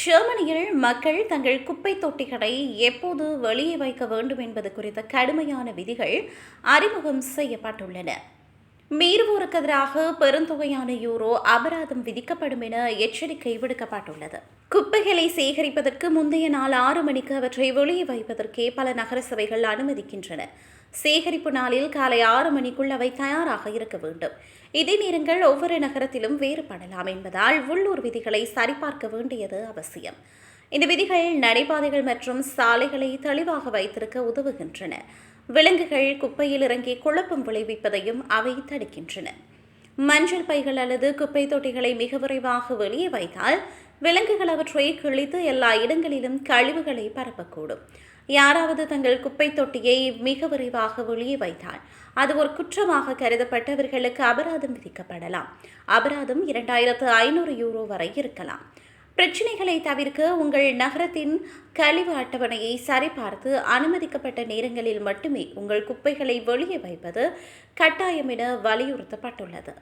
ஜெர்மனியில் மக்கள் தங்கள் குப்பை தொட்டிகளை எப்போது வெளியே வைக்க வேண்டும் என்பது குறித்த கடுமையான விதிகள் அறிமுகம் செய்யப்பட்டுள்ளன. மீறுவோருக்கு எதிராக பெருந்தொகையான யூரோ அபராதம் விதிக்கப்படும் என எச்சரிக்கை விடுக்கப்பட்டுள்ளது. குப்பைகளை சேகரிப்பதற்கு முந்தைய நாள் ஆறு மணிக்கு அவற்றை வெளியே வைப்பதற்கே பல நகர சபைகள் அனுமதிக்கின்றன. சேகரிப்பு நாளில் காலை ஆறு மணிக்குள் அவை தயாராக இருக்க வேண்டும். இதே நேரங்கள் ஒவ்வொரு நகரத்திலும் வேறுபடலாம் என்பதால் உள்ளூர் விதிகளை சரிபார்க்க வேண்டியது அவசியம். இந்த விதிகள் நடைபாதைகள் மற்றும் சாலைகளை தெளிவாக வைத்திருக்க உதவுகின்றன. விலங்குகள் குப்பையில் இறங்கி குழப்பம் விளைவிப்பதையும் அவை தடுக்கின்றன. மஞ்சள் பைகள் அல்லது குப்பை தொட்டிகளை மிக விரைவாக வெளியே வைத்தால் விலங்குகள் அவற்றை கிழித்து எல்லா இடங்களிலும் கழிவுகளை பரப்பக்கூடும். யாராவது தங்கள் குப்பை தொட்டியை மிக விரைவாக வெளியே வைத்தால் அது ஒரு குற்றமாக கருதப்பட்டவர்களுக்கு அபராதம் விதிக்கப்படலாம். அபராதம் இரண்டாயிரத்து ஐநூறு யூரோ வரை இருக்கலாம். பிரச்சனைகளை தவிர்க்க உங்கள் நகரத்தின் கழிவு அட்டவணையை சரிபார்த்து அனுமதிக்கப்பட்ட நேரங்களில் மட்டுமே உங்கள் குப்பைகளை வெளியே வைப்பது கட்டாயம் என வலியுறுத்தப்பட்டுள்ளது.